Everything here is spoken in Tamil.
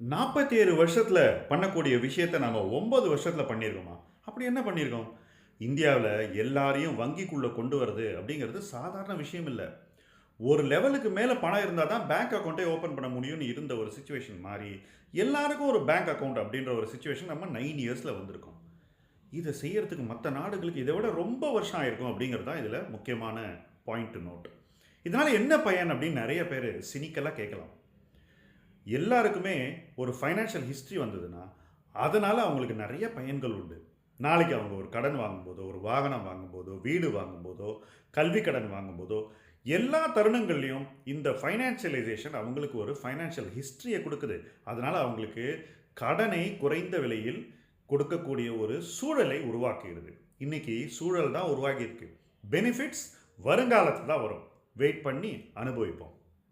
நாற்பத்தி ஏழு வருஷத்தில் பண்ணக்கூடிய விஷயத்தை நம்ம ஒன்பது வருஷத்தில் பண்ணியிருக்கோமா? அப்படி என்ன பண்ணியிருக்கோம்? இந்தியாவில் எல்லாரையும் வங்கிக்குள்ளே கொண்டு வரது அப்படிங்கிறது சாதாரண விஷயம் இல்லை. ஒரு லெவலுக்கு மேலே பணம் இருந்தால் தான் பேங்க் அக்கௌண்ட்டே ஓப்பன் பண்ண முடியும்னு இருந்த ஒரு சுச்சுவேஷன் மாறி எல்லாருக்கும் ஒரு பேங்க் அக்கௌண்ட் அப்படின்ற ஒரு சுச்சுவேஷன் நம்ம நைன் இயர்ஸில் வந்திருக்கோம். இதை செய்கிறதுக்கு மற்ற நாடுகளுக்கு இதை விட ரொம்ப வருஷம் ஆயிருக்கும் அப்படிங்கிறது தான் இதில் முக்கியமான பாயிண்ட் நோட் இதனால் என்ன பயன் அப்படின்னு நிறைய பேர் சினிக்கலாக கேட்கலாம். எல்லாருக்குமே ஒரு ஃபைனான்ஷியல் ஹிஸ்ட்ரி வந்ததுன்னா அதனால் அவங்களுக்கு நிறைய பயன்கள் உண்டு. நாளைக்கு அவங்க ஒரு கடன் வாங்கும்போதோ ஒரு வாகனம் வாங்கும்போதோ வீடு வாங்கும்போதோ கல்வி கடன் வாங்கும்போதோ எல்லா தருணங்கள்லையும் இந்த ஃபைனான்சியலைசேஷன் அவங்களுக்கு ஒரு ஃபைனான்ஷியல் ஹிஸ்ட்ரியை கொடுக்குது. அதனால் அவங்களுக்கு கடனை குறைந்த விலையில் கொடுக்கக்கூடிய ஒரு சூழலை உருவாக்குகிறது. இன்னைக்கு சூழல் தான் உருவாகியிருக்கு பெனிஃபிட்ஸ் வருங்காலத்தில் தான் வரும். வெயிட் பண்ணி அனுபவிப்போம்.